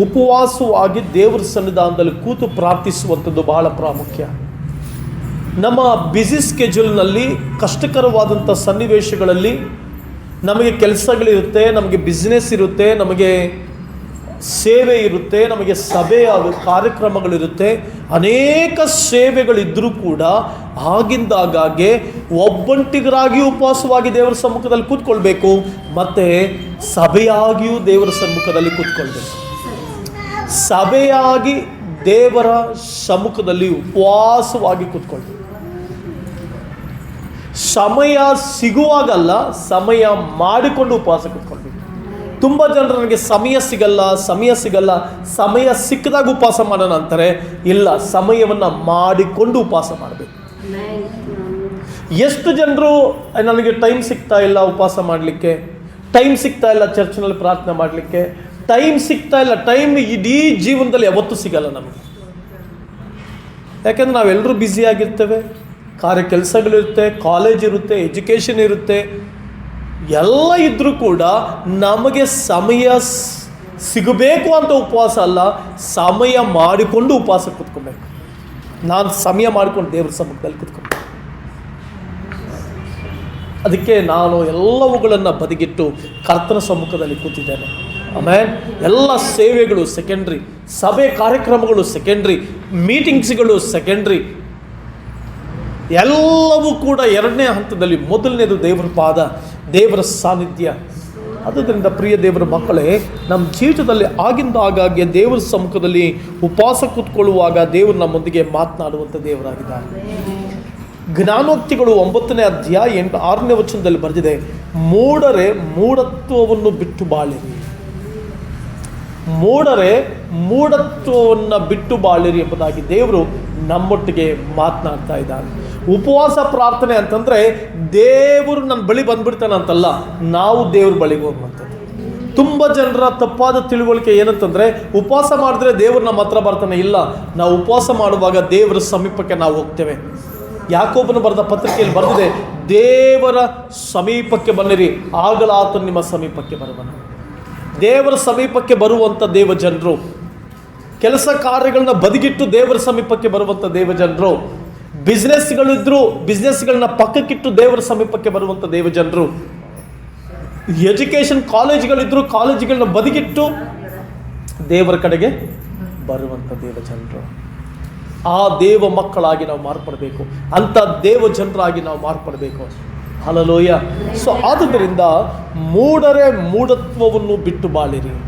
ಉಪವಾಸವಾಗಿ ದೇವರ ಸನ್ನಿಧಾನದಲ್ಲಿ ಕೂತು ಪ್ರಾರ್ಥಿಸುವಂಥದ್ದು ಬಹಳ ಪ್ರಾಮುಖ್ಯ. ನಮ್ಮ ಬ್ಯುಸಿ ಸ್ಕೆಡ್ಯೂಲ್ನಲ್ಲಿ ಕಷ್ಟಕರವಾದಂಥ ಸನ್ನಿವೇಶಗಳಲ್ಲಿ ನಮಗೆ ಕೆಲಸಗಳಿರುತ್ತೆ, ನಮಗೆ ಬಿಸ್ನೆಸ್ ಇರುತ್ತೆ, ನಮಗೆ ಸೇವೆ ಇರುತ್ತೆ, ನಮಗೆ ಸಭೆಯ ಕಾರ್ಯಕ್ರಮಗಳಿರುತ್ತೆ. ಅನೇಕ ಸೇವೆಗಳಿದ್ದರೂ ಕೂಡ ಆಗಿಂದಾಗಾಗೆ ಒಬ್ಬಂಟಿಗರಾಗಿಯೂ ಉಪವಾಸವಾಗಿ ದೇವರ ಸಮ್ಮುಖದಲ್ಲಿ ಕೂತ್ಕೊಳ್ಬೇಕು, ಮತ್ತು ಸಭೆಯಾಗಿಯೂ ದೇವರ ಸಮ್ಮುಖದಲ್ಲಿ ಕೂತ್ಕೊಳ್ಬೇಕು. ಸಭೆಯಾಗಿ ದೇವರ ಸಮ್ಮುಖದಲ್ಲಿ ಉಪವಾಸವಾಗಿ ಕೂತ್ಕೊಳ್ತೀವಿ ಸಮಯ ಸಿಗುವಾಗಲ್ಲ, ಸಮಯ ಮಾಡಿಕೊಂಡು ಉಪವಾಸ ಕೂತ್ಕೊಳ್ತೀವಿ ತುಂಬ ಜನರು ನನಗೆ ಸಮಯ ಸಿಗಲ್ಲ ಸಮಯ ಸಿಗಲ್ಲ, ಸಮಯ ಸಿಕ್ಕದಾಗ ಉಪವಾಸ ಮಾಡೋಣ ಅಂತಾರೆ. ಇಲ್ಲ, ಸಮಯವನ್ನು ಮಾಡಿಕೊಂಡು ಉಪವಾಸ ಮಾಡಬೇಕು. ಎಷ್ಟು ಜನರು, ನನಗೆ ಟೈಮ್ ಸಿಗ್ತಾ ಇಲ್ಲ ಉಪವಾಸ ಮಾಡಲಿಕ್ಕೆ, ಟೈಮ್ ಸಿಗ್ತಾ ಇಲ್ಲ ಚರ್ಚ್ನಲ್ಲಿ ಪ್ರಾರ್ಥನೆ ಮಾಡಲಿಕ್ಕೆ ಟೈಮ್ ಸಿಗ್ತಾ ಇಲ್ಲ, ಟೈಮ್ ಇಡೀ ಜೀವನದಲ್ಲಿ ಯಾವತ್ತೂ ಸಿಗಲ್ಲ ನಮಗೆ. ಯಾಕೆಂದ್ರೆ ನಾವೆಲ್ಲರೂ ಬ್ಯುಸಿ ಆಗಿರ್ತೇವೆ, ಕಾರ್ಯ ಕೆಲಸಗಳಿರುತ್ತೆ, ಕಾಲೇಜ್ ಇರುತ್ತೆ, ಎಜುಕೇಷನ್ ಇರುತ್ತೆ. ಎಲ್ಲ ಇದ್ದರೂ ಕೂಡ ನಮಗೆ ಸಮಯ ಸಿಗಬೇಕು ಅಂತ ಉಪವಾಸ ಅಲ್ಲ, ಸಮಯ ಮಾಡಿಕೊಂಡು ಉಪವಾಸ ಕೂತ್ಕೊಬೇಕು. ನಾನು ಸಮಯ ಮಾಡಿಕೊಂಡು ದೇವ್ರ ಸಮ್ಮುಖದಲ್ಲಿ ಕೂತ್ಕೊಬೇಕು. ಅದಕ್ಕೆ ನಾನು ಎಲ್ಲವುಗಳನ್ನು ಬದಿಗಿಟ್ಟು ಕರ್ತನ ಸಮ್ಮುಖದಲ್ಲಿ ಕೂತಿದ್ದೇನೆ. ಆಮೇಲೆ ಎಲ್ಲ ಸೇವೆಗಳು ಸೆಕೆಂಡ್ರಿ ಸಭೆ ಕಾರ್ಯಕ್ರಮಗಳು ಸೆಕೆಂಡ್ರಿ ಮೀಟಿಂಗ್ಸ್ಗಳು ಸೆಕೆಂಡ್ರಿ ಎಲ್ಲವೂ ಕೂಡ ಎರಡನೇ ಹಂತದಲ್ಲಿ ಮೊದಲನೇದು ದೇವರ ಪಾದ, ದೇವರ ಸಾನ್ನಿಧ್ಯ. ಆದ್ದರಿಂದ ಪ್ರಿಯ ದೇವರ ಮಕ್ಕಳೇ, ನಮ್ಮ ಜೀವಿತದಲ್ಲಿ ಆಗಿಂದ ಆಗಾಗ್ಗೆ ದೇವರ ಸಮ್ಮುಖದಲ್ಲಿ ಉಪವಾಸ ಕೂತ್ಕೊಳ್ಳುವಾಗ ದೇವರು ನಮ್ಮೊಂದಿಗೆ ಮಾತನಾಡುವಂಥ ದೇವರಾಗಿದ್ದಾರೆ. ಜ್ಞಾನೋಕ್ತಿಗಳು ಒಂಬತ್ತನೇ ಅಧ್ಯಾಯ ಎಂಟು, ಆರನೇ ವಚನದಲ್ಲಿ ಬರೆದಿದೆ ಮೂಡರೆ ಮೂಢತ್ವವನ್ನು ಬಿಟ್ಟು ಬಾಳಿರಿ. ಮೂಢರೆ ಮೂಢತ್ವವನ್ನು ಬಿಟ್ಟು ಬಾಳಿರಿ ಎಂಬುದಾಗಿ ದೇವರು ನಮ್ಮೊಟ್ಟಿಗೆ ಮಾತನಾಡ್ತಾ ಇದ್ದಾನೆ ಉಪವಾಸ ಪ್ರಾರ್ಥನೆ ಅಂತಂದರೆ ದೇವರು ನನ್ನ ಬಳಿ ಬಂದ್ಬಿಡ್ತಾನೆ ಅಂತಲ್ಲ ನಾವು ದೇವ್ರ ಬಳಿಗೆ ಹೋಗುವಂಥದ್ದು ತುಂಬ ಜನರ ತಪ್ಪಾದ ತಿಳುವಳಿಕೆ ಏನಂತಂದರೆ, ಉಪವಾಸ ಮಾಡಿದ್ರೆ ದೇವರು ನಮ್ಮ ಹತ್ರ ಬರ್ತಾನೆ, ಇಲ್ಲ, ನಾವು ಉಪವಾಸ ಮಾಡುವಾಗ ದೇವರ ಸಮೀಪಕ್ಕೆ ನಾವು ಹೋಗ್ತೇವೆ. ಯಾಕೋಬನು ಬರೆದ ಪತ್ರಿಕೆಯಲ್ಲಿ ಬರೆದಿದೆ, ದೇವರ ಸಮೀಪಕ್ಕೆ ಬನ್ನಿರಿ, ಆಗಲಾತು ನಿಮ್ಮ ಸಮೀಪಕ್ಕೆ ಬರುವನು. ದೇವರ ಸಮೀಪಕ್ಕೆ ಬರುವಂಥ ದೇವ ಜನರು ಕೆಲಸ ಕಾರ್ಯಗಳನ್ನ ಬದಿಗಿಟ್ಟು ದೇವರ ಸಮೀಪಕ್ಕೆ ಬರುವಂಥ ದೇವ ಜನರು ಬಿಸ್ನೆಸ್ಗಳಿದ್ರು ಬಿಸ್ನೆಸ್ಗಳನ್ನ ಪಕ್ಕಕ್ಕಿಟ್ಟು ದೇವರ ಸಮೀಪಕ್ಕೆ ಬರುವಂಥ ದೇವ ಜನರು ಎಜುಕೇಷನ್ ಕಾಲೇಜ್ಗಳಿದ್ರು ಕಾಲೇಜ್ಗಳನ್ನ ಬದಿಗಿಟ್ಟು ದೇವರ ಕಡೆಗೆ ಬರುವಂಥ ದೇವ ಜನರು ಆ ದೇವ ಮಕ್ಕಳಾಗಿ ನಾವು ಮಾರ್ಪಡಬೇಕು. ಅಂಥ ದೇವ ಜನರಾಗಿ ನಾವು ಮಾರ್ಪಡಬೇಕು. ಹಲಲೋಯ. ಸೊ ಆದುದರಿಂದ ಮೂಡರೆ ಮೂಢತ್ವವನ್ನು ಬಿಟ್ಟು ಬಾಳಿರಿ.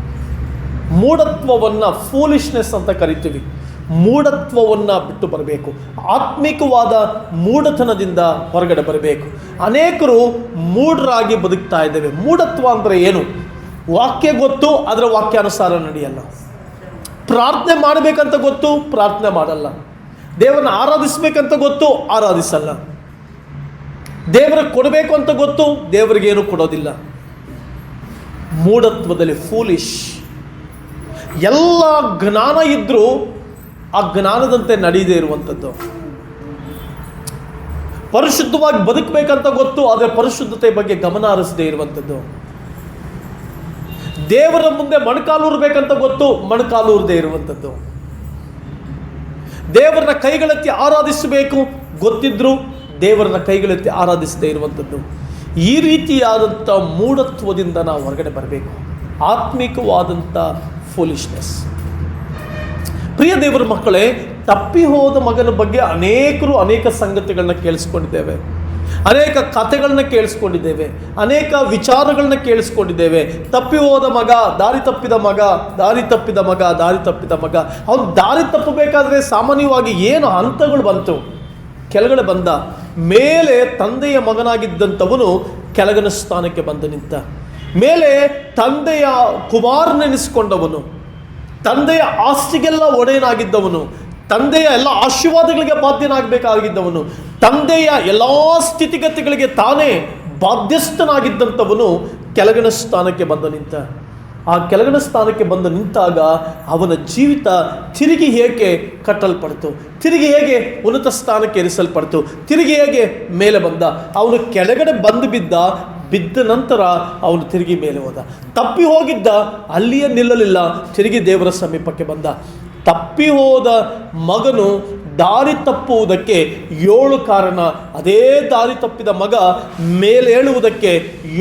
ಮೂಢತ್ವವನ್ನು ಫೂಲಿಶ್ನೆಸ್ ಅಂತ ಕರಿತೀವಿ. ಮೂಢತ್ವವನ್ನು ಬಿಟ್ಟು ಬರಬೇಕು. ಆತ್ಮಿಕವಾದ ಮೂಢತನದಿಂದ ಹೊರಗಡೆ ಬರಬೇಕು. ಅನೇಕರು ಮೂಢರಾಗಿ ಬದುಕ್ತಾ ಇದ್ದೇವೆ. ಮೂಢತ್ವ ಅಂದರೆ ಏನು? ವಾಕ್ಯ ಗೊತ್ತು, ಅದರ ವಾಕ್ಯಾನುಸಾರ ನಡೆಯಲ್ಲ. ಪ್ರಾರ್ಥನೆ ಮಾಡಬೇಕಂತ ಗೊತ್ತು, ಪ್ರಾರ್ಥನೆ ಮಾಡಲ್ಲ. ದೇವರನ್ನ ಆರಾಧಿಸಬೇಕಂತ ಗೊತ್ತು, ಆರಾಧಿಸಲ್ಲ. ದೇವರಿಗೆ ಕೊಡಬೇಕು ಅಂತ ಗೊತ್ತು ದೇವರಿಗೇನು ಕೊಡೋದಿಲ್ಲ. ಮೂಢತ್ವದಲ್ಲಿ ಫೂಲಿಶ್ ಎಲ್ಲ ಜ್ಞಾನ ಇದ್ದರೂ ಆ ಜ್ಞಾನದಂತೆ ನಡೆಯದೇ ಇರುವಂಥದ್ದು. ಪರಿಶುದ್ಧವಾಗಿ ಬದುಕಬೇಕಂತ ಗೊತ್ತು, ಆದರೆ ಪರಿಶುದ್ಧತೆ ಬಗ್ಗೆ ಗಮನ ಹರಿಸದೇ ಇರುವಂಥದ್ದು. ದೇವರ ಮುಂದೆ ಮಣಕಾಲೂರ್ಬೇಕಂತ ಗೊತ್ತು ಮಣಕಾಲೂರದೇ ಇರುವಂಥದ್ದು. ದೇವರನ್ನ ಕೈಗಳತ್ತಿ ಆರಾಧಿಸಬೇಕು, ಗೊತ್ತಿದ್ರು ದೇವರನ್ನ ಕೈಗಳೆತ್ತಿ ಆರಾಧಿಸದೇ ಇರುವಂಥದ್ದು. ಈ ರೀತಿಯಾದಂಥ ಮೂಢತ್ವದಿಂದ ನಾವು ಹೊರಗಡೆ ಬರಬೇಕು. ಆತ್ಮಿಕವಾದಂಥ ಫೂಲಿಶ್ನೆಸ್ ಪ್ರಿಯ ದೇವರ ಮಕ್ಕಳೇ, ತಪ್ಪಿ ಹೋದ ಮಗನ ಬಗ್ಗೆ ಅನೇಕರು ಅನೇಕ ಸಂಗತಿಗಳನ್ನ ಕೇಳಿಸ್ಕೊಂಡಿದ್ದೇವೆ. ಅನೇಕ ಕಥೆಗಳನ್ನ ಕೇಳಿಸ್ಕೊಂಡಿದ್ದೇವೆ. ಅನೇಕ ವಿಚಾರಗಳನ್ನ ಕೇಳಿಸ್ಕೊಂಡಿದ್ದೇವೆ. ತಪ್ಪಿ ಹೋದ ಮಗ, ದಾರಿ ತಪ್ಪಿದ ಮಗ, ದಾರಿ ತಪ್ಪಿದ ಮಗ, ದಾರಿ ತಪ್ಪಿದ ಮಗ. ಅವನು ದಾರಿ ತಪ್ಪಬೇಕಾದ್ರೆ ಸಾಮಾನ್ಯವಾಗಿ ಏನು ಹಂತಗಳು ಬಂತು? ಕೆಳಗಡೆ ಬಂದ. ಮೇಲೆ ತಂದೆಯ ಮಗನಾಗಿದ್ದಂಥವನು ಕೆಳಗನ ಸ್ಥಾನಕ್ಕೆ ಬಂದು ನಿಂತ. ಮೇಲೆ ತಂದೆಯ ಕುಮಾರನೆನಿಸಿಕೊಂಡವನು ತಂದೆಯ ಆಸ್ತಿಗೆಲ್ಲ ಒಡೆಯನಾಗಿದ್ದವನು. ತಂದೆಯ ಎಲ್ಲ ಆಶೀರ್ವಾದಗಳಿಗೆ ಬಾಧ್ಯನಾಗಬೇಕಾಗಿದ್ದವನು. ತಂದೆಯ ಎಲ್ಲ ಸ್ಥಿತಿಗತಿಗಳಿಗೆ ತಾನೇ ಬಾಧ್ಯಸ್ಥನಾಗಿದ್ದಂಥವನು ಕೆಳಗಿನ ಸ್ಥಾನಕ್ಕೆ ಬಂದ ನಿಂತ. ಆ ಕೆಳಗಿನ ಸ್ಥಾನಕ್ಕೆ ಬಂದು ನಿಂತಾಗ ಅವನ ಜೀವಿತ ತಿರುಗಿ ಹೇಗೆ ಕಟ್ಟಲ್ಪಡ್ತು? ತಿರುಗಿ ಹೇಗೆ ಉನ್ನತ ಸ್ಥಾನಕ್ಕೆ ಇರಿಸಲ್ಪಡ್ತು ತಿರುಗಿ ಹೇಗೆ ಮೇಲೆ ಬಂದ? ಅವನು ಕೆಳಗಡೆ ಬಂದು ಬಿದ್ದ ಬಿದ್ದ ನಂತರ ಅವನು ತಿರುಗಿ ಮೇಲೆ ಹೋದ. ತಪ್ಪಿ ಹೋಗಿದ್ದ, ಅಲ್ಲಿಯೇ ನಿಲ್ಲಲಿಲ್ಲ, ತಿರುಗಿ ದೇವರ ಸಮೀಪಕ್ಕೆ ಬಂದ. ತಪ್ಪಿ ಹೋದ ಮಗನು ದಾರಿ ತಪ್ಪುವುದಕ್ಕೆ ಏಳು ಕಾರಣ. ಅದೇ ದಾರಿ ತಪ್ಪಿದ ಮಗ ಮೇಲೇಳುವುದಕ್ಕೆ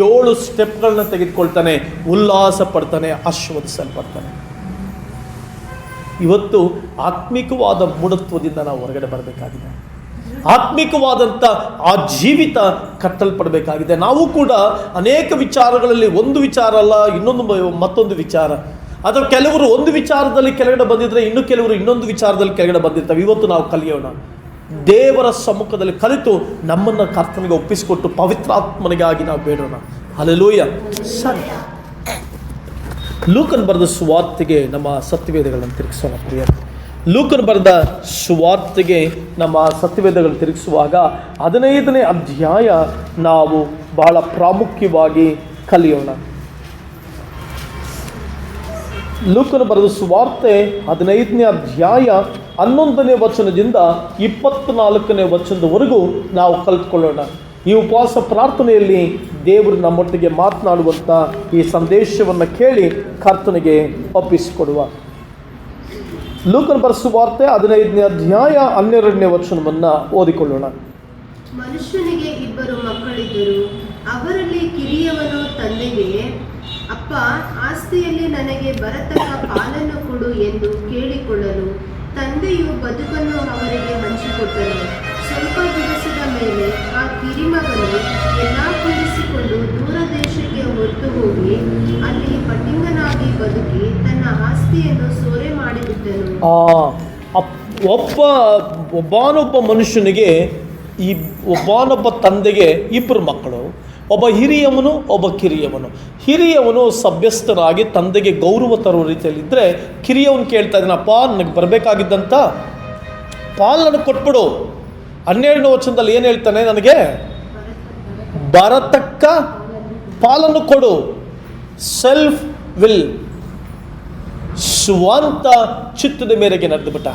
ಏಳು ಸ್ಟೆಪ್ಗಳನ್ನ ತೆಗೆದುಕೊಳ್ತಾನೆ ಉಲ್ಲಾಸ ಪಡ್ತಾನೆ ಆಶೀರ್ವದಿಸಲ್ಪಡ್ತಾನೆ ಇವತ್ತು ಆತ್ಮಿಕವಾದ ಮೂಢತ್ವದಿಂದ ನಾವು ಹೊರಗಡೆ ಬರಬೇಕಾಗಿದೆ. ಆತ್ಮಿಕವಾದಂಥ ಆ ಜೀವಿತ ಕಟ್ಟಲ್ಪಡಬೇಕಾಗಿದೆ. ನಾವು ಕೂಡ ಅನೇಕ ವಿಚಾರಗಳಲ್ಲಿ ಒಂದು ವಿಚಾರ ಅಲ್ಲ, ಇನ್ನೊಂದು ಮತ್ತೊಂದು ವಿಚಾರ. ಅಥವಾ ಕೆಲವರು ಒಂದು ವಿಚಾರದಲ್ಲಿ ಕೆಳಗಡೆ ಬಂದಿದ್ರೆ ಇನ್ನು ಕೆಲವರು ಇನ್ನೊಂದು ವಿಚಾರದಲ್ಲಿ ಕೆಳಗಡೆ ಬಂದಿರ್ತವೆ. ಇವತ್ತು ನಾವು ಕಲಿಯೋಣ. ದೇವರ ಸಮ್ಮುಖದಲ್ಲಿ ಕಲಿತು ನಮ್ಮನ್ನು ಕರ್ತನಿಗೆ ಒಪ್ಪಿಸಿಕೊಟ್ಟು ಪವಿತ್ರಾತ್ಮನಿಗಾಗಿ ನಾವು ಬೇಡೋಣ. ಅಲೆಲೂಯ ಸರಿ. ಲೂಕನ್ ಬರೆದ ಸುವಾರ್ತೆಗೆ ನಮ್ಮ ಸತ್ಯವೇದಗಳನ್ನು ತಿರುಗಿಸೋಣ ಪ್ರಿಯ ಲೂಕನ್ ಬರೆದ ಸುವಾರ್ತೆಗೆ ನಮ್ಮ ಸತ್ಯವೇದಗಳನ್ನು ತಿರುಗಿಸುವಾಗ ಹದಿನೈದನೇ ಅಧ್ಯಾಯ ನಾವು ಬಹಳ ಪ್ರಾಮುಖ್ಯವಾಗಿ ಕಲಿಯೋಣ. ಲೂಕನ ಬರೆದ ಸುವಾರ್ತೆ ಹದಿನೈದನೇ ಅಧ್ಯಾಯ ಹನ್ನೊಂದನೇ ವಚನದಿಂದ ಇಪ್ಪತ್ನಾಲ್ಕನೇ ವಚನದವರೆಗೂ ನಾವು ಕಲ್ತ್ಕೊಳ್ಳೋಣ. ಈ ಉಪವಾಸ ಪ್ರಾರ್ಥನೆಯಲ್ಲಿ ದೇವರು ನಮ್ಮೊಟ್ಟಿಗೆ ಮಾತನಾಡುವಂಥ ಈ ಸಂದೇಶವನ್ನು ಕೇಳಿ ಕರ್ತನಿಗೆ ಒಪ್ಪಿಸಿಕೊಡುವ. ಲೂಕನ ಬರೆದ ಸುವಾರ್ತೆ ಹದಿನೈದನೇ ಅಧ್ಯಾಯ ಹನ್ನೆರಡನೇ ವಚನವನ್ನು ಓದಿಕೊಳ್ಳೋಣ. ಮನುಷ್ಯನಿಗೆ ಇಬ್ಬರು ಮಕ್ಕಳಿದ್ದರು. ಅವರಲ್ಲಿ ಕಿರಿಯವನು ತಂದೆಗೆ ಅಪ್ಪ, ಆಸ್ತಿಯಲ್ಲಿ ನನಗೆ ಬರತಕ್ಕ ಪಾಲನ್ನು ಕೊಡು ಎಂದು ಕೇಳಿಕೊಳ್ಳಲು ತಂದೆಯು ಬದುಕನ್ನು ಅವರಿಗೆ ಹಂಚಿಕೊಟ್ಟನು. ಸ್ವಲ್ಪ ದಿವಸದ ಮೇಲೆ ಆ ಕಿರಿಮಗನು ಎಲ್ಲ ಕೂಡಿಸಿಕೊಂಡು ದೂರ ದೇಶಕ್ಕೆ ಹೊರಟು ಹೋಗಿ ಅಲ್ಲಿ ಪಟ್ಟಿಂಗನಾಗಿ ಬದುಕಿ ತನ್ನ ಆಸ್ತಿಯನ್ನು ಸೋರೆ ಮಾಡಿಬಿಟ್ಟನು. ಒಬ್ಬ, ಒಬ್ಬನೊಬ್ಬ ಮನುಷ್ಯನಿಗೆ ಈ, ಒಬ್ಬನೊಬ್ಬ ತಂದೆಗೆ ಇಬ್ಬರು ಮಕ್ಕಳು. ಒಬ್ಬ ಹಿರಿಯವನು, ಒಬ್ಬ ಕಿರಿಯವನು. ಹಿರಿಯವನು ಸಭ್ಯಸ್ಥನಾಗಿ ತಂದೆಗೆ ಗೌರವ ತರುವ ರೀತಿಯಲ್ಲಿದ್ದರೆ ಕಿರಿಯವನು ಕೇಳ್ತಾ ಇದ್ದಾನಪ್ಪ ನನಗೆ ಬರಬೇಕಾಗಿದ್ದಂಥ ಪಾಲ್ ನನಗೆ ಕೊಟ್ಬಿಡು. ಹನ್ನೆರಡನೇ ವಚನದಲ್ಲಿ ಏನು ಹೇಳ್ತಾನೆ ನನಗೆ? ಬರತಕ್ಕ ಪಾಲನ್ನು ಕೊಡು. ಸೆಲ್ಫ್ ವಿಲ್ ಸ್ವಂತ ಚಿತ್ತದ ಮೇರೆಗೆ ನಡೆದು ಬಿಟ್ಟ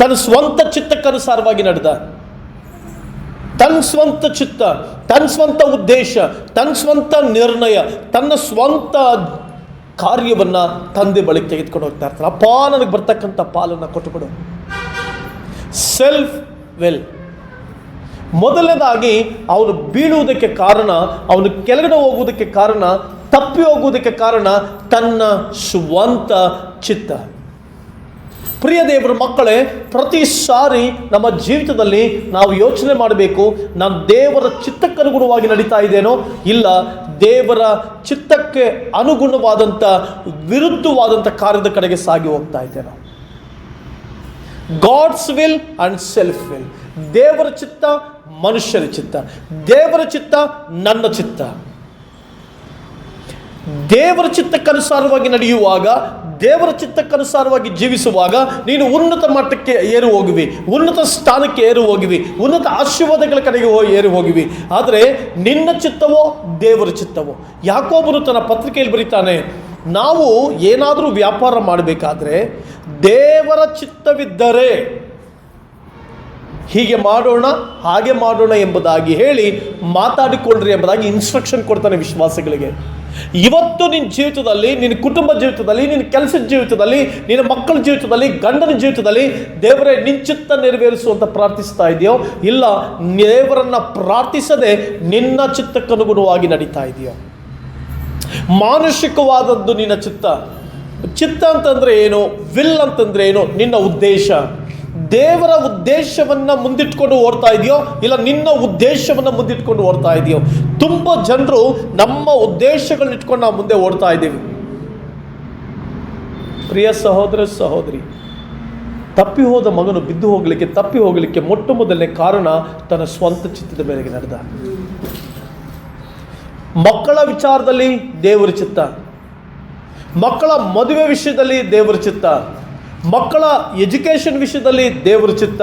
ತನ್ನ ಸ್ವಂತ ಚಿತ್ತಕ್ಕನುಸಾರವಾಗಿ ನಡೆದ. ತನ್ನ ಸ್ವಂತ ಚಿತ್ತ ತನ್ನ ಸ್ವಂತ ಉದ್ದೇಶ ತನ್ನ ಸ್ವಂತ ನಿರ್ಣಯ, ತನ್ನ ಸ್ವಂತ ಕಾರ್ಯವನ್ನು ತಂದೆ ಬಳಿಗೆ ತೆಗೆದುಕೊಂಡು ಹೋಗ್ತಾ ಇರ್ತಾರೆ ಅಪ್ಪ, ನನಗೆ ಬರ್ತಕ್ಕಂಥ ಪಾಲನ್ನು ಕೊಟ್ಟುಬಿಡು ಸೆಲ್ಫ್ ವೆಲ್ ಮೊದಲನೇದಾಗಿ ಅವನು ಬೀಳುವುದಕ್ಕೆ ಕಾರಣ, ಅವನು ಕೆಳಗಡೆ ಹೋಗುವುದಕ್ಕೆ ಕಾರಣ, ತಪ್ಪಿ ಹೋಗುವುದಕ್ಕೆ ಕಾರಣ ತನ್ನ ಸ್ವಂತ ಚಿತ್ತ. ಪ್ರಿಯ ದೇವರ ಮಕ್ಕಳೇ, ಪ್ರತಿ ಸಾರಿ ನಮ್ಮ ಜೀವಿತದಲ್ಲಿ ನಾವು ಯೋಚನೆ ಮಾಡಬೇಕು, ನಾನು ದೇವರ ಚಿತ್ತಕ್ಕನುಗುಣವಾಗಿ ನಡೀತಾ ಇದ್ದೇನೋ, ಇಲ್ಲ ದೇವರ ಚಿತ್ತಕ್ಕೆ ಅನುಗುಣವಾದಂಥ, ವಿರುದ್ಧವಾದಂಥ ಕಾರ್ಯದ ಕಡೆಗೆ ಸಾಗಿ ಹೋಗ್ತಾ ಇದ್ದೇನೋ. God's will and self will ದೇವರ ಚಿತ್ತ, ಮನುಷ್ಯರ ಚಿತ್ತ. ದೇವರ ಚಿತ್ತ, ನನ್ನ ಚಿತ್ತ. ದೇವರ ಚಿತ್ತಕ್ಕನುಸಾರವಾಗಿ ನಡೆಯುವಾಗ ದೇವರ ಚಿತ್ತಕ್ಕನುಸಾರವಾಗಿ ಜೀವಿಸುವಾಗ ನೀನು ಉನ್ನತ ಮಟ್ಟಕ್ಕೆ ಏರು ಹೋಗಿವಿ, ಉನ್ನತ ಸ್ಥಾನಕ್ಕೆ ಏರು ಹೋಗಿವಿ, ಉನ್ನತ ಆಶೀರ್ವಾದಗಳ ಕಡೆಗೆ ಹೋಗಿ ಏರು ಹೋಗಿವಿ. ಆದರೆ ನಿನ್ನ ಚಿತ್ತವೋ ದೇವರ ಚಿತ್ತವೋ? ಯಾಕೋಬನು ತನ್ನ ಪತ್ರಿಕೆಯಲ್ಲಿ ಬರೀತಾನೆ, ನಾವು ಏನಾದರೂ ವ್ಯಾಪಾರ ಮಾಡಬೇಕಾದ್ರೆ ದೇವರ ಚಿತ್ತವಿದ್ದರೆ ಹೀಗೆ ಮಾಡೋಣ, ಹಾಗೆ ಮಾಡೋಣ ಎಂಬುದಾಗಿ ಹೇಳಿ ಮಾತಾಡಿಕೊಳ್ಳ್ರಿ ಎಂಬುದಾಗಿ ಇನ್ಸ್ಟ್ರಕ್ಷನ್ ಕೊಡ್ತಾನೆ ವಿಶ್ವಾಸಗಳಿಗೆ. ಇವತ್ತು ನಿನ್ನ ಜೀವಿತದಲ್ಲಿ ನಿನ್ನ ಕುಟುಂಬ ಜೀವಿತದಲ್ಲಿ ನಿನ್ನ ಕೆಲಸದ ಜೀವಿತದಲ್ಲಿ, ನಿನ್ನ ಮಕ್ಕಳ ಜೀವಿತದಲ್ಲಿ, ಗಂಡನ ಜೀವಿತದಲ್ಲಿ ದೇವರೇ ನಿನ್ನ ಚಿತ್ತ ನೆರವೇರಿಸುವಂತ ಪ್ರಾರ್ಥಿಸ್ತಾ ಇದೆಯೋ? ಇಲ್ಲ, ದೇವರನ್ನ ಪ್ರಾರ್ಥಿಸದೆ ನಿನ್ನ ಚಿತ್ತಕ್ಕನುಗುಣವಾಗಿ ನಡೀತಾ ಇದೆಯೋ? ಮಾನಸಿಕವಾದದ್ದು ನಿನ್ನ ಚಿತ್ತ. ಚಿತ್ತ ಅಂತಂದ್ರೆ ಏನು? ವಿಲ್ ಅಂತಂದ್ರೆ ಏನು? ನಿನ್ನ ಉದ್ದೇಶ. ದೇವರ ಉದ್ದೇಶವನ್ನು ಮುಂದಿಟ್ಕೊಂಡು ಓಡ್ತಾ ಇದೆಯೋ, ಇಲ್ಲ ನಿನ್ನ ಉದ್ದೇಶವನ್ನು ಮುಂದಿಟ್ಕೊಂಡು ಓಡ್ತಾ ಇದೆಯೋ, ತುಂಬ ಜನರು ನಮ್ಮ ಉದ್ದೇಶಗಳನ್ನ ಇಟ್ಕೊಂಡು ನಾವು ಮುಂದೆ ಓಡ್ತಾ ಇದ್ದೀವಿ. ಪ್ರಿಯ ಸಹೋದರ, ಸಹೋದರಿ, ತಪ್ಪಿ ಹೋದ ಮಗನು ಬಿದ್ದು ಹೋಗಲಿಕ್ಕೆ, ತಪ್ಪಿ ಹೋಗಲಿಕ್ಕೆ ಮೊಟ್ಟ ಮೊದಲನೇ ಕಾರಣ ತನ್ನ ಸ್ವಂತ ಚಿತ್ತದ ಮೇರೆಗೆ ನಡೆದ. ಮಕ್ಕಳ ವಿಚಾರದಲ್ಲಿ ದೇವರ ಚಿತ್ತ, ಮಕ್ಕಳ ಮದುವೆ ವಿಷಯದಲ್ಲಿ ದೇವರ ಚಿತ್ತ ಮಕ್ಕಳ ಎಜುಕೇಷನ್ ವಿಷಯದಲ್ಲಿ ದೇವರ ಚಿತ್ತ,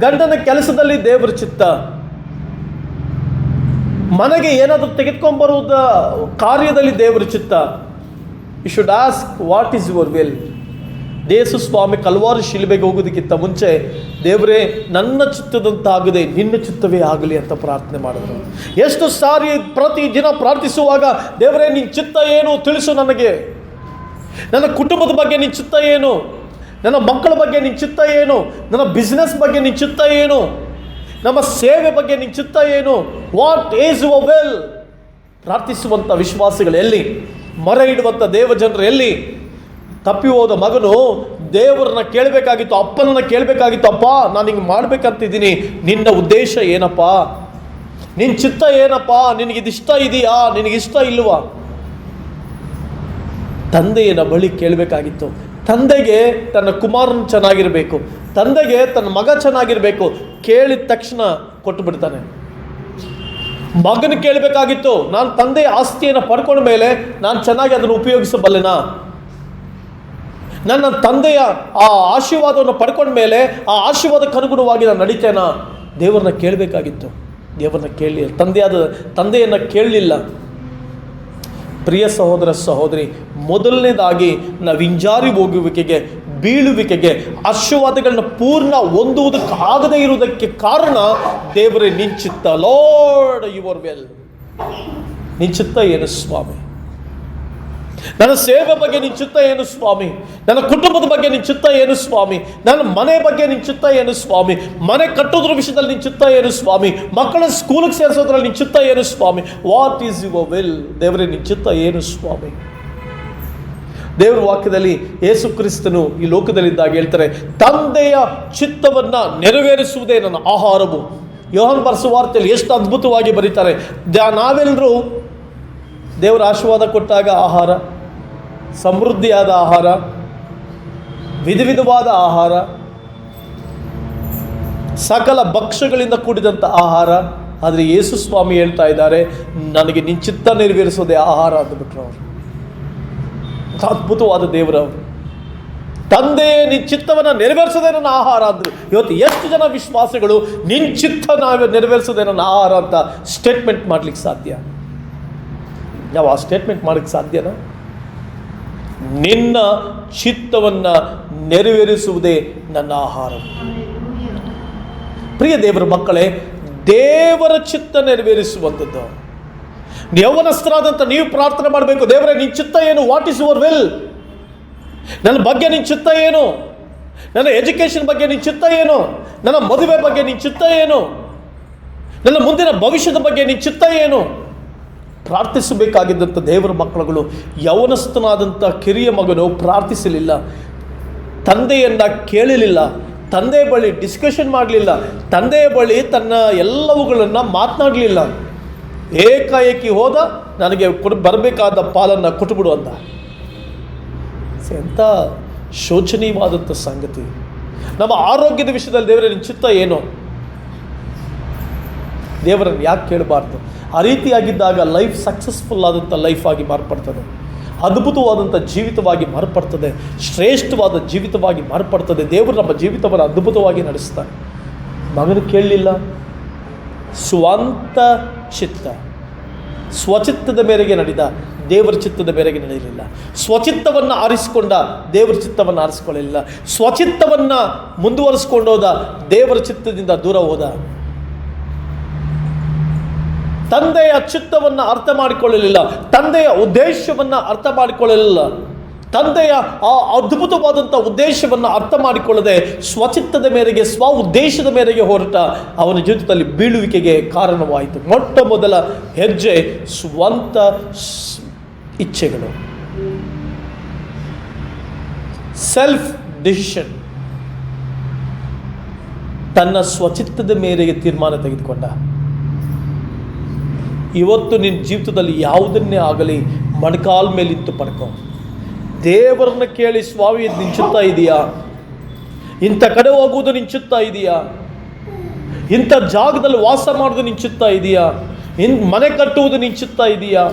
ಗಂಡನ ಕೆಲಸದಲ್ಲಿ ದೇವರ ಚಿತ್ತ. ಮನೆಗೆ ಏನಾದರೂ ತೆಗೆದುಕೊಂಡ್ಬರುವುದ ಕಾರ್ಯದಲ್ಲಿ ದೇವರ ಚಿತ್ತ. You should ask what is your will ದೇಸು ಸ್ವಾಮಿ ಕಲ್ವಾರು ಶಿಲ್ಬೆಗೆ ಹೋಗೋದಕ್ಕಿಂತ ಮುಂಚೆ, ದೇವರೇ, ನನ್ನ ಚಿತ್ತದಂತಾಗದೆ, ನಿನ್ನ ಚಿತ್ತವೇ ಆಗಲಿ ಅಂತ ಪ್ರಾರ್ಥನೆ ಮಾಡಿದ್ರು. ಎಷ್ಟು ಸಾರಿ ಪ್ರತಿ ದಿನ ಪ್ರಾರ್ಥಿಸುವಾಗ, ದೇವರೇ ನಿನ್ನ ಚಿತ್ತ ಏನು? ತಿಳಿಸು ನನಗೆ. ನನ್ನ ಕುಟುಂಬದ ಬಗ್ಗೆ ನಿನ್ನ ಚಿತ್ತ ಏನು? ನನ್ನ ಮಕ್ಕಳ ಬಗ್ಗೆ ನಿನ್ನ ಚಿತ್ತ ಏನು? ನನ್ನ ಬಿಸ್ನೆಸ್ ಬಗ್ಗೆ ನಿನ್ನ ಚಿತ್ತ ಏನು? ನಮ್ಮ ಸೇವೆ ಬಗ್ಗೆ ನಿನ್ನ ಚಿತ್ತ ಏನು? ವಾಟ್ ಈಸ್ ಯುವ ವೆಲ್ ಪ್ರಾರ್ಥಿಸುವಂಥ ವಿಶ್ವಾಸಿಗಳು ಎಲ್ಲಿ? ಮರ ಇಡುವಂಥ ದೇವಜನರು ಎಲ್ಲಿ? ತಪ್ಪಿ ಹೋದ ಮಗನು ದೇವರನ್ನ ಕೇಳಬೇಕಾಗಿತ್ತು, ಅಪ್ಪನನ್ನ ಕೇಳಬೇಕಾಗಿತ್ತು, ಅಪ್ಪ, ನಾನು ಹಿಂಗೆ ಮಾಡ್ಬೇಕಂತಿದ್ದೀನಿ. ನಿನ್ನ ಉದ್ದೇಶ ಏನಪ್ಪ? ನಿನ್ನ ಚಿತ್ತ ಏನಪ್ಪ? ನಿನಗಿದಿಷ್ಟ ಇದೆಯಾ? ನಿನಗಿಷ್ಟ ಇಲ್ವಾ? ತಂದೆಯನ ಬಳಿ ಕೇಳಬೇಕಾಗಿತ್ತು. ತಂದೆಗೆ ತನ್ನ ಕುಮಾರನ ಚೆನ್ನಾಗಿರಬೇಕು, ತಂದೆಗೆ ತನ್ನ ಮಗ ಚೆನ್ನಾಗಿರಬೇಕು ಕೇಳಿದ ತಕ್ಷಣ ಕೊಟ್ಟು ಬಿಡ್ತಾನೆ. ಮಗನ ಕೇಳಬೇಕಾಗಿತ್ತು, ನಾನು ತಂದೆಯ ಆಸ್ತಿಯನ್ನು ಪಡ್ಕೊಂಡ ಮೇಲೆ ನಾನು ಚೆನ್ನಾಗಿ ಅದನ್ನು ಉಪಯೋಗಿಸಬಲ್ಲೆನಾ? ನನ್ನ ತಂದೆಯ ಆ ಆಶೀರ್ವಾದವನ್ನು ಪಡ್ಕೊಂಡ ಮೇಲೆ ಆ ಆಶೀರ್ವಾದಕ್ಕೆ ಅನುಗುಣವಾಗಿ ನಾನು ನಡಿತೇನಾ? ದೇವರನ್ನ ಕೇಳಬೇಕಾಗಿತ್ತು. ದೇವರನ್ನ ಕೇಳಲಿಲ್ಲ. ತಂದೆಯಾದ, ತಂದೆಯನ್ನು ಕೇಳಲಿಲ್ಲ. ಪ್ರಿಯ ಸಹೋದರ, ಸಹೋದರಿ ಮೊದಲನೇದಾಗಿ ನಾವು ಹಿಂಜಾರಿ ಹೋಗುವಿಕೆಗೆ, ಬೀಳುವಿಕೆಗೆ ಆಶೀರ್ವಾದಗಳನ್ನ ಪೂರ್ಣ ಹೊಂದುವುದಕ್ಕೆ ಆಗದೇ ಇರುವುದಕ್ಕೆ ಕಾರಣ ದೇವರೇ ನಿಂಚಿತ್ತ ಲಾರ್ಡ್ ಯುವರ್ ವೆಲ್. ನಿಂಚಿತ್ತ ಏನು ಸ್ವಾಮಿ? ನನ್ನ ಸೇವೆ ಬಗ್ಗೆ ನಿಂಚಿತ್ತ ಚಿತ್ತ ಏನು ಸ್ವಾಮಿ? ನನ್ನ ಕುಟುಂಬದ ಬಗ್ಗೆ ನಿಂಚಿತ್ತ ಚಿತ್ತ ಏನು ಸ್ವಾಮಿ? ನನ್ನ ಮನೆ ಬಗ್ಗೆ ನಿಂಚಿತ್ತ ಚಿತ್ತ ಏನು ಸ್ವಾಮಿ? ಮನೆ ಕಟ್ಟೋದ್ರ ವಿಷಯದಲ್ಲಿ ನಿಂಚಿತ್ತ ಚಿತ್ತ ಏನು ಸ್ವಾಮಿ? ಮಕ್ಕಳ ಸ್ಕೂಲಿಗೆ ಸೇರಿಸೋದ್ರಲ್ಲಿ ನಿಂಚಿತ್ತ ಚಿತ್ತ ಏನು ಸ್ವಾಮಿ? ವಾಟ್ ಈಸ್ ಯುವರ್ ವೆಲ್ ದೇವರೇ ನಿಂಚಿತ್ತ ಚಿತ್ತ ಏನು ಸ್ವಾಮಿ? ದೇವರ ವಾಕ್ಯದಲ್ಲಿ ಯೇಸು ಕ್ರಿಸ್ತನು ಈ ಲೋಕದಲ್ಲಿದ್ದಾಗ ಹೇಳ್ತಾರೆ, ತಂದೆಯ ಚಿತ್ತವನ್ನ ನೆರವೇರಿಸುವುದೇ ನನ್ನ ಆಹಾರವು. ಯೋಹನ್ ವಾರ್ತೆಯಲ್ಲಿ ಎಷ್ಟು ಅದ್ಭುತವಾಗಿ ಬರೀತಾರೆ ನಾವೆಲ್ಲರೂ ದೇವರ ಆಶೀರ್ವಾದ ಕೊಟ್ಟಾಗ ಆಹಾರ, ಸಮೃದ್ಧಿಯಾದ ಆಹಾರ ವಿಧ ವಿಧವಾದ ಆಹಾರ, ಸಕಲ ಭಕ್ಷ್ಯಗಳಿಂದ ಕೂಡಿದಂಥ ಆಹಾರ. ಆದರೆ ಯೇಸು ಸ್ವಾಮಿ ಹೇಳ್ತಾ ಇದ್ದಾರೆ, ನನಗೆ ನಿನ್ನ ಚಿತ್ತ ನೆರವೇರಿಸೋದೇ ಆಹಾರ ಅಂದ್ಬಿಟ್ರು ಅವರು. ಅಂತ ಅದ್ಭುತವಾದ ದೇವರ ತಂದೆ ನಿನ್ನ ಚಿತ್ತವನ್ನು ನೆರವೇರಿಸೋದೇ ನನ್ನ ಆಹಾರ ಅಂದರು. ಇವತ್ತು ಎಷ್ಟು ಜನ ವಿಶ್ವಾಸಗಳು ನಿನ್ನ ಚಿತ್ತ ನಾವು ನೆರವೇರಿಸೋದೇ ನನ್ನ ಆಹಾರ ಅಂತ ಸ್ಟೇಟ್ಮೆಂಟ್ ಮಾಡ್ಲಿಕ್ಕೆ ಸಾಧ್ಯ? ನಾವು ಆ ಸ್ಟೇಟ್ಮೆಂಟ್ ಮಾಡಲಿಕ್ಕೆ ಸಾಧ್ಯನಾ? ನಿನ್ನ ಚಿತ್ತವನ್ನು ನೆರವೇರಿಸುವುದೇ ನನ್ನ ಆಹಾರ. ಪ್ರಿಯ ದೇವರ ಮಕ್ಕಳೇ, ದೇವರ ಚಿತ್ತ ನೆರವೇರಿಸುವಂಥದ್ದು. ಯೌವನಸ್ಥರಾದಂಥ ನೀವು ಪ್ರಾರ್ಥನೆ ಮಾಡಬೇಕು. ದೇವರೇ ನಿನ್ನ ಚಿತ್ತ ಏನು? ವಾಟ್ ಇಸ್ ಯುವರ್ ವಿಲ್ ನನ್ನ ಬಗ್ಗೆ ನಿನ್ನ ಚಿತ್ತ ಏನು? ನನ್ನ ಎಜುಕೇಷನ್ ಬಗ್ಗೆ ನಿನ್ನ ಚಿತ್ತ ಏನು? ನನ್ನ ಮದುವೆ ಬಗ್ಗೆ ನಿನ್ನ ಚಿತ್ತ ಏನು? ನನ್ನ ಮುಂದಿನ ಭವಿಷ್ಯದ ಬಗ್ಗೆ ನಿನ್ನ ಚಿತ್ತ ಏನು? ಪ್ರಾರ್ಥಿಸಬೇಕಾಗಿದ್ದಂಥ ದೇವರ ಮಕ್ಕಳುಗಳು ಯೌವನಸ್ಥನಾದಂಥ ಕಿರಿಯ ಮಗನು ಪ್ರಾರ್ಥಿಸಲಿಲ್ಲ. ತಂದೆಯನ್ನು ಕೇಳಲಿಲ್ಲ. ತಂದೆಯ ಬಳಿ ಡಿಸ್ಕಷನ್ ಮಾಡಲಿಲ್ಲ. ತಂದೆಯ ಬಳಿ ತನ್ನ ಎಲ್ಲವುಗಳನ್ನು ಮಾತನಾಡಲಿಲ್ಲ. ಏಕಾಏಕಿ ಹೋದ, ನನಗೆ ಕೊಡ್, ಬರಬೇಕಾದ ಪಾಲನ್ನು ಕೊಟ್ಟುಬಿಡು ಅಂತ ಎಂಥ ಶೋಚನೀಯವಾದಂಥ ಸಂಗತಿ. ನಮ್ಮ ಆರೋಗ್ಯದ ವಿಷಯದಲ್ಲಿ ದೇವರ ಚಿತ್ತ ಏನು? ದೇವರನ್ನು ಯಾಕೆ ಕೇಳಬಾರ್ದು? ಆ ರೀತಿಯಾಗಿದ್ದಾಗ ಲೈಫ್ ಸಕ್ಸಸ್ಫುಲ್ ಆದಂಥ ಲೈಫ್ ಆಗಿ ಮಾರ್ಪಡ್ತದೆ. ಅದ್ಭುತವಾದಂಥ ಜೀವಿತವಾಗಿ ಮಾರ್ಪಡ್ತದೆ. ಶ್ರೇಷ್ಠವಾದ ಜೀವಿತವಾಗಿ ಮಾರ್ಪಡ್ತದೆ. ದೇವರು ನಮ್ಮ ಜೀವಿತವನ್ನು ಅದ್ಭುತವಾಗಿ ನಡೆಸ್ತಾರೆ ಮಗನು ಕೇಳಲಿಲ್ಲ. ಸ್ವಂತ ಚಿತ್ತ. ಸ್ವಚಿತ್ತದ ಮೇರೆಗೆ ನಡೆದ, ದೇವರ ಚಿತ್ತದ ಮೇರೆಗೆ ನಡೆಯಲಿಲ್ಲ. ಸ್ವಚಿತ್ತವನ್ನು ಆರಿಸಿಕೊಂಡ, ದೇವರ ಚಿತ್ತವನ್ನು ಆರಿಸಿಕೊಳ್ಳಲಿಲ್ಲ. ಸ್ವಚಿತ್ತವನ್ನು ಮುಂದುವರಿಸ್ಕೊಂಡೋದ ದೇವರ ಚಿತ್ತದಿಂದ ದೂರ ಹೋದ. ತಂದೆಯ ಚಿತ್ತವನ್ನು ಅರ್ಥ ಮಾಡಿಕೊಳ್ಳಲಿಲ್ಲ. ತಂದೆಯ ಉದ್ದೇಶವನ್ನು ಅರ್ಥ ಮಾಡಿಕೊಳ್ಳಲಿಲ್ಲ. ತಂದೆಯ ಆ ಅದ್ಭುತವಾದಂಥ ಉದ್ದೇಶವನ್ನು ಅರ್ಥ ಮಾಡಿಕೊಳ್ಳದೆ ಸ್ವಚಿತ್ತದ ಮೇರೆಗೆ ಸ್ವ ಉದ್ದೇಶದ ಮೇರೆಗೆ ಹೊರಟ ಅವನ ಜೀವಿತದಲ್ಲಿ ಬೀಳುವಿಕೆಗೆ ಕಾರಣವಾಯಿತು. ಮೊಟ್ಟ ಮೊದಲ ಹೆಜ್ಜೆ ಸ್ವಂತ ಇಚ್ಛೆಗಳು. ಸೆಲ್ಫ್ ಡಿಸಿಷನ್ ತನ್ನ ಸ್ವಚಿತ್ತದ ಮೇರೆಗೆ ತೀರ್ಮಾನ ತೆಗೆದುಕೊಂಡ. ಇವತ್ತು ನಿನ್ನ ಜೀವಿತದಲ್ಲಿ ಯಾವುದನ್ನೇ ಆಗಲಿ, ಮಣಕಾಲ್ ಮೇಲಿತ್ತು ಪಡ್ಕೊ. ದೇವರನ್ನ ಕೇಳಿ ಸ್ವಾಮಿ ನಿಂಚುತ್ತಾ ಇದೆಯಾ? ಇಂಥ ಕಡೆ ಹೋಗುವುದು ನಿಂಚುತ್ತಾ ಚಿತ್ತ ಇದೆಯಾ? ಇಂಥ ಜಾಗದಲ್ಲಿ ವಾಸ ಮಾಡೋದು ನಿಂಚುತ್ತಾ ಚಿತ್ತ ಇದೆಯಾ? ಇನ್ ಮನೆ ಕಟ್ಟುವುದು ನಿಂಚುತ್ತಾ ಚಿತ್ತ ಇದೆಯಾ?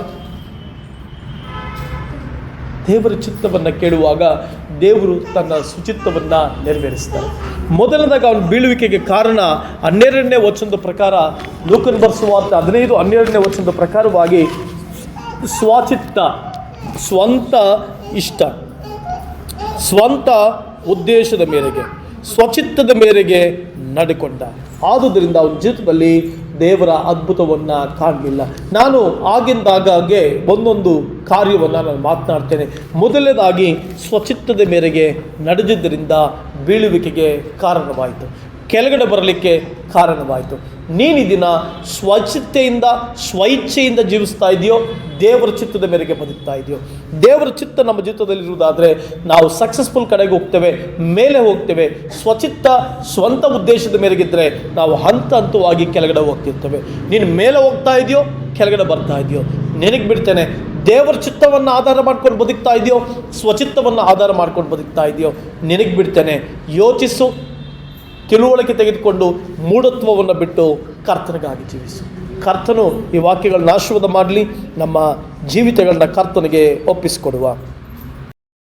ದೇವರ ಚಿತ್ತವನ್ನು ಕೇಳುವಾಗ ದೇವರು ತನ್ನ ಸುಚಿತ್ತವನ್ನು ನೆರವೇರಿಸ್ತಾರೆ. ಮೊದಲನೇದಾಗ ಅವನ ಬೀಳುವಿಕೆಗೆ ಕಾರಣ ಹನ್ನೆರಡನೇ ವಚನದ ಪ್ರಕಾರ, ಲೋಕನ್ ಬರ್ಸುವಾರ್ತೆ ಹದಿನೈದು ಹನ್ನೆರಡನೇ ವಚನದ ಪ್ರಕಾರವಾಗಿ ಸ್ವಚಿತ್ತ, ಸ್ವಂತ ಇಷ್ಟ. ಸ್ವಂತ ಉದ್ದೇಶದ ಮೇರೆಗೆ, ಸ್ವಚಿತ್ತದ ಮೇರೆಗೆ ನಡೆಕೊಂಡ. ಆದುದರಿಂದ ಅವನ ಜೀವಿತದಲ್ಲಿ ದೇವರ ಅದ್ಭುತವನ್ನು ಕಾಣಲಿಲ್ಲ. ನಾನು ಆಗಿಂದಾಗೆ ಒಂದೊಂದು ಕಾರ್ಯವನ್ನು ನಾನು ಮಾತನಾಡ್ತೇನೆ. ಮೊದಲನೇದಾಗಿ ಸ್ವಚಿತ್ತದ ಮೇರೆಗೆ ನಡೆದಿದ್ದರಿಂದ ಬೀಳುವಿಕೆಗೆ ಕಾರಣವಾಯಿತು. ಕೆಳಗಡೆ ಬರಲಿಕ್ಕೆ ಕಾರಣವಾಯಿತು. ನೀನು ದಿನ ಸ್ವಚ್ಛತೆಯಿಂದ ಸ್ವಇಚ್ಛೆಯಿಂದ ಜೀವಿಸ್ತಾ ಇದೆಯೋ, ದೇವರ ಚಿತ್ತದ ಮೇರೆಗೆ ಬದುಕ್ತಾ ಇದೆಯೋ. ದೇವರ ಚಿತ್ತ ನಮ್ಮ ಜೀವಿತದಲ್ಲಿರುವುದಾದರೆ ನಾವು ಸಕ್ಸಸ್ಫುಲ್ ಕಡೆಗೆ ಹೋಗ್ತೇವೆ, ಮೇಲೆ ಹೋಗ್ತೇವೆ, ಸ್ವಚಿತ್ತ, ಸ್ವಂತ ಉದ್ದೇಶದ ಮೇರೆಗಿದ್ದರೆ ನಾವು ಹಂತ ಹಂತವಾಗಿ ಕೆಳಗಡೆ ಹೋಗ್ತಿರ್ತೇವೆ. ನೀನು ಮೇಲೆ ಹೋಗ್ತಾ ಇದೆಯೋ, ಕೆಳಗಡೆ ಬರ್ತಾ ಇದೆಯೋ. ನೆನಗೆ ಬಿಡ್ತೇನೆ, ದೇವರ ಚಿತ್ತವನ್ನು ಆಧಾರ ಮಾಡ್ಕೊಂಡು ಬದುಕ್ತಾ ಇದೆಯೋ, ಸ್ವಚಿತ್ತವನ್ನು ಆಧಾರ ಮಾಡ್ಕೊಂಡು ಬದುಕ್ತಾ ಇದೆಯೋ. ನಿನಗೆ ಬಿಡ್ತೇನೆ, ಯೋಚಿಸು ತಿಳುವಳಿಕೆ ತೆಗೆದುಕೊಂಡು ಮೂಢತ್ವವನ್ನು ಬಿಟ್ಟು ಕರ್ತನಿಗಾಗಿ ಜೀವಿಸು. ಕರ್ತನು ಈ ವಾಕ್ಯಗಳನ್ನ ಆಶೀರ್ವಾದ ಮಾಡಲಿ, ನಮ್ಮ ಜೀವಿತಗಳನ್ನ ಕರ್ತನಿಗೆ ಒಪ್ಪಿಸಿಕೊಡುವ.